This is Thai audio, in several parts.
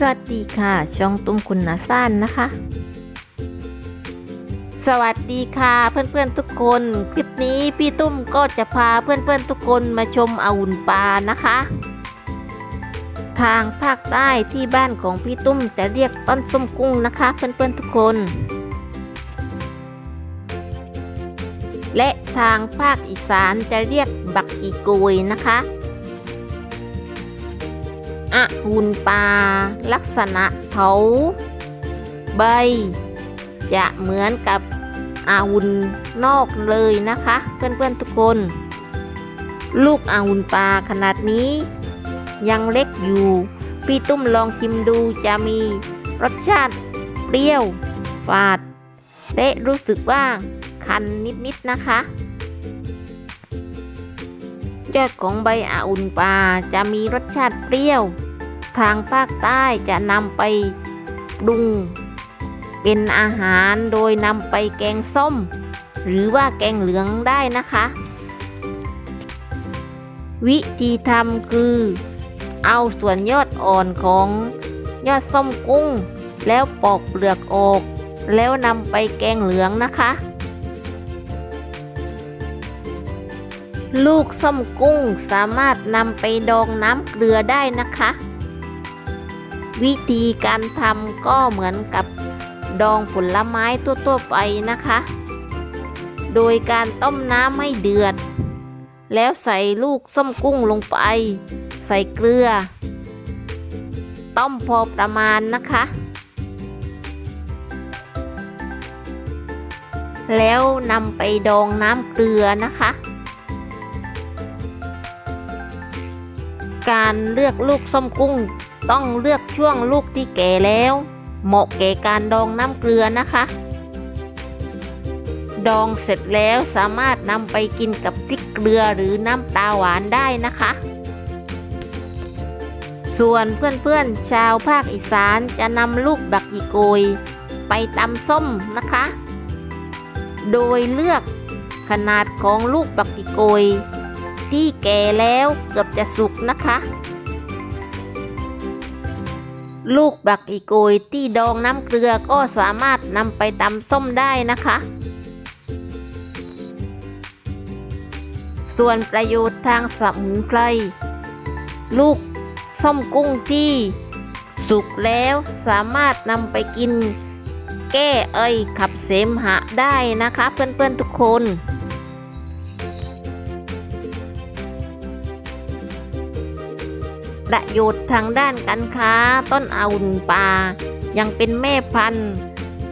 สวัสดีค่ะ ช่องตุ้มคุณนาซ่านนะคะ สวัสดีค่ะเพื่อนๆทุกคน คลิปนี้พี่ตุ้มก็จะพาเพื่อนๆทุกคนมาชมอาวุนปลานะคะ ทางภาคใต้ที่บ้านของพี่ตุ้มจะเรียกต้นส้มกุ้งนะคะ เพื่อนๆทุกคน และทางภาคอีสานจะเรียกบักอีโกยนะคะ อะหุ่นปลาลักษณะเถาใบ จะเหมือนกับอาวุนนอกเลยนะคะ เพื่อนๆทุกคน ลูกอาวุนปลาขนาดนี้ ยังเล็กอยู่ พี่ตุ้มลองชิมดูจะมีรสชาติเปรี้ยวฝาดและรู้สึกว่าคันนิดๆนะคะ ยอดของใบอาอุ่นปลาจะมีรสชาติเปรี้ยว ทางภาคใต้จะนำไปปรุงเป็นอาหารโดยนำไปแกงส้ม หรือว่าแกงเหลืองได้นะคะ วิธีทำคือ เอาส่วนยอดอ่อนของยอดส้มกุ้ง แล้วปอกเปลือกออก แล้วนำไปแกงเหลืองนะคะ ลูกส้มกุ้งสามารถนำไปดองน้ำเกลือได้นะคะ วิธีการทำก็เหมือนกับดองผลไม้ทั่วๆไปนะคะ โดยการต้มน้ำให้เดือด แล้วใส่ลูกส้มกุ้งลงไป ใส่เกลือ ต้มพอประมาณนะคะ แล้วนำไปดองน้ำเกลือนะคะ การเลือกลูกส้มกุ้ง ต้องเลือกช่วงลูกที่แก่แล้ว เหมาะแก่การดองน้ำเกลือนะคะ ดองเสร็จแล้วสามารถนำไปกินกับพริกเกลือหรือน้ำตาหวานได้นะคะ ส่วนเพื่อนๆชาวภาคอีสานจะนำลูกบักอีโกย ไปตำส้มนะคะ โดยเลือกขนาดของลูกบักอีโกย ที่แก่แล้วเกือบจะสุกนะคะ ลูกบักอีโกยที่ดองน้ำเกลือก็สามารถนำไปตำส้มได้นะคะ ส่วนประโยชน์ทางสมุนไพรลูกส้มกุ้งที่ สุกแล้วสามารถนำไปกิน แก้เอยขับเสมหะได้นะคะ เพื่อนๆทุกคน ประโยชน์ทางด้านการค้าต้นอาวุนปลายังเป็นแม่พันธุ์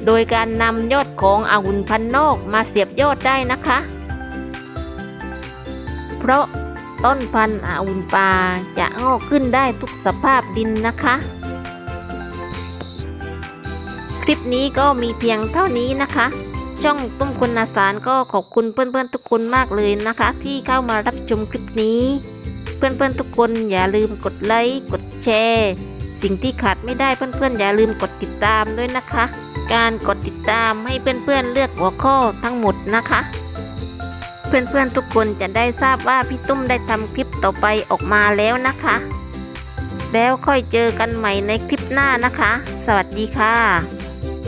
โดยการนำยอดของอาวุนพันธุ์นอกมาเสียบยอดได้นะคะ เพราะต้นพันธุ์อาวุนปลาจะงอกขึ้นได้ทุกสภาพดินนะคะ คลิปนี้ก็มีเพียงเท่านี้นะคะช่องตุ้มคนนาสารก็ขอบคุณเพื่อนๆทุกคนมากเลยนะคะ ที่เข้ามารับชมคลิปนี้ เพื่อนๆทุกคนอย่าลืมกดไลค์กดแชร์ สิ่งที่ขาดไม่ได้เพื่อนๆอย่าลืมกดติดตามด้วยนะคะ การกดติดตามให้เพื่อนๆเลือกหัวข้อทั้งหมดนะคะ เพื่อนๆทุกคนจะได้ทราบว่าพี่ตุ้มได้ทำคลิปต่อไปออกมาแล้วนะคะ แล้วค่อยเจอกันใหม่ในคลิปหน้านะคะ สวัสดีค่ะ